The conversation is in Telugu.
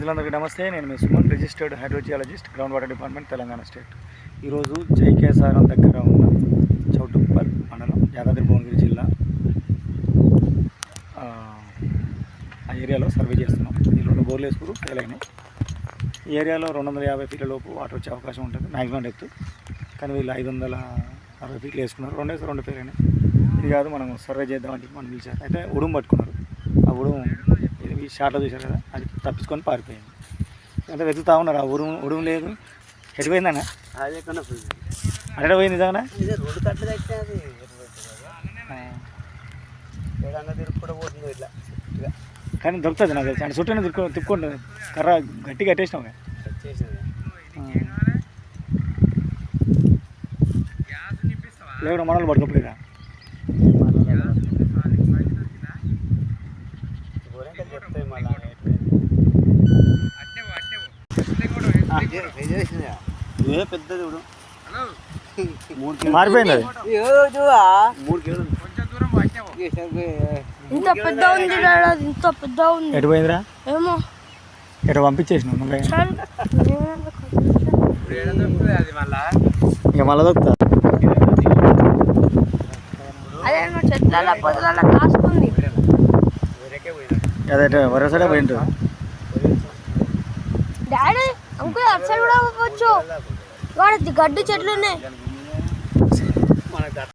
ప్రజలందరికీ నమస్తే. నేను మీ Suman registered hydrogeologist ground water department Telangana state. ఈరోజు జైకేసారం దగ్గర ఉన్న చౌటుప్పల్ మండలం యాదాద్రి భువనగిరి జిల్లా ఆ, ఏరియాలో సర్వే చేస్తున్నాం. ఈ రెండు బోర్లు వేసుకురు ఫెయిల్ అయినాయి. ఈ ఏరియాలో రెండు వందల యాభై ఫీట్ల లోపు వాటర్ వచ్చే అవకాశం ఉంటుంది మ్యాక్సిమం డెప్త్. కానీ వీళ్ళు ఐదు వందల అరవై ఫీట్లు వేసుకున్నారు. రెండు వేసి రెండు ఫెయిల్ అయినాయి. ఇది కాదు మనం సర్వే చేద్దామని చెప్పి మనం పిలిచారు. అయితే ఉడుము పట్టుకున్నారు. ఆ ఉడుము షార్ట్లో చూశారు కదా అది తప్పించుకొని పారిపోయింది. అంటే వెతుకుతా ఉన్నారు ఆ ఉడుము ఉడుము లేదు. ఎటుపోయిందన్న? అదే ఫుల్ అక్కడ పోయింది నిజంగా ఇదే రోడ్డు కట్టలు కట్టినా అది. పోతుంది ఇట్లా కానీ దొరుకుతుంది నాకు తెలిసి. అంటే చుట్టూ తిప్పుకో తిప్పుకుంటుంది కర్ర గట్టి. వచ్చేసింది లేకుండా మనలు పట్టుకోపోయిరా చెప్తాయి మళ్ళీ ఏ పెద్దది ఇప్పుడు మారిపోయింది ఇంత పెద్ద ఉంది ఇంత పెద్ద ఉంది. ఎటు పోయిందిరా ఏమో. ఎటు పంపించేసినావు నువ్వే ఇక మళ్ళీ దొరుకుతా అదే చెట్ల పొదల పోయినా అదే వరసడే పోయిండు డాడీ అంకుల్ అటు సైడ్ కూడా పోవచ్చు. వాడు గడ్డి చెట్లు ఉన్నాయి